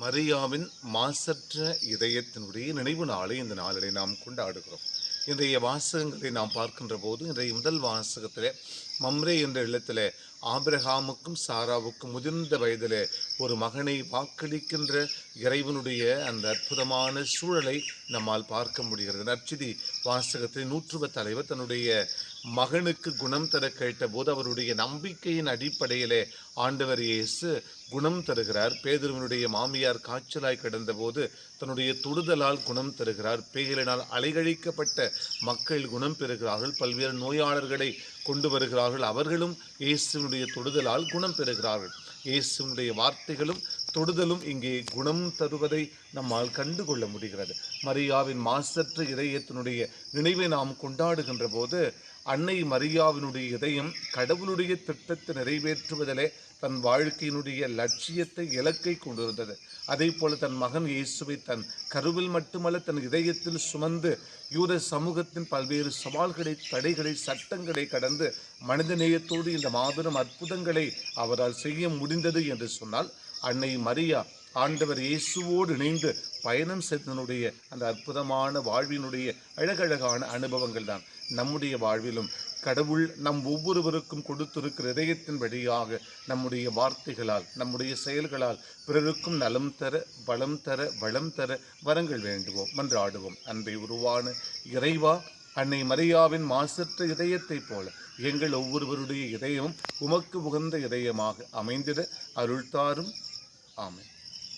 மரியாவின் மாசற்ற இதயத்தினுடைய நினைவு நாளை இந்த நாளிலே நாம் கொண்டாடுகிறோம். இன்றைய வாசகங்களை நாம் பார்க்கின்ற போது இன்றைய முதல் வாசகத்தில் மம்ரே என்ற இல்லத்தில் ஆபிரஹாமுக்கும் சாராவுக்கும் முதிர்ந்த வயதில் ஒரு மகனை வாக்களிக்கின்ற இறைவனுடைய அந்த அற்புதமான சூழலை நம்மால் பார்க்க முடிகிறது. நற்சிதி வாசகத்தை நூற்றுவ தலைவர் தன்னுடைய மகனுக்கு குணம் தர கேட்டபோது அவருடைய நம்பிக்கையின் அடிப்படையிலே ஆண்டவர் இயேசு குணம் தருகிறார். பேதுருவனுடைய மாமியார் காய்ச்சலாய் கிடந்தபோது தன்னுடைய தொடுதலால் குணம் தருகிறார். பேய்களினால் அலைகழிக்கப்பட்ட மக்கள் குணம் பெறுகிறார்கள். பல்வேறு நோயாளர்களை கொண்டு வருகிறார்கள். அவர்களும் இயேசுவினுடைய தொடுதலால் குணம் பெறுகிறார்கள். இயேசுவினுடைய வார்த்தைகளும் தொடுதலும் இங்கே குணம் தருவதை நம்மால் கண்டுகொள்ள முடிகிறது. மரியாவின் மாசற்ற இதயத்தினுடைய நினைவை நாம் கொண்டாடுகின்ற போது அன்னை மரியாவினுடைய இதயம் கடவுளுடைய திட்டத்தை நிறைவேற்றுவதிலே தன் வாழ்க்கையினுடைய லட்சியத்தை இலக்கை கொண்டிருந்தது. அதே போல தன் மகன் இயேசுவை தன் கருவில் மட்டுமல்ல தன் இதயத்தில் சுமந்து யூத சமூகத்தின் பல்வேறு சவால்களை தடைகளை சட்டங்களை கடந்து மனிதநேயத்தோடு இந்த மாபெரும் அற்புதங்களை அவரால் செய்ய முடிந்தது என்று சொன்னால் அன்னை மரியா ஆண்டவர் இயேசுவோடு இணைந்து பயணம் செய்தனுடைய அந்த அற்புதமான வாழ்வினுடைய அழகழகான அனுபவங்கள் தான் நம்முடைய வாழ்விலும். கடவுள் நம் ஒவ்வொருவருக்கும் கொடுத்திருக்கிற இதயத்தின் வழியாக நம்முடைய வார்த்தைகளால் நம்முடைய செயல்களால் பிறருக்கும் நலம் தர பலம் தர வளம் தர வரங்கள் வேண்டுவோம். மன்றாடுவோம். அன்பை உருவான இறைவா அன்னை மரியாவின் மாசற்ற இதயத்தைப் போல எங்கள் ஒவ்வொருவருடைய இதயமும் உமக்கு உகந்த இதயமாக அமைந்திட அருள்தாரும் ஆமை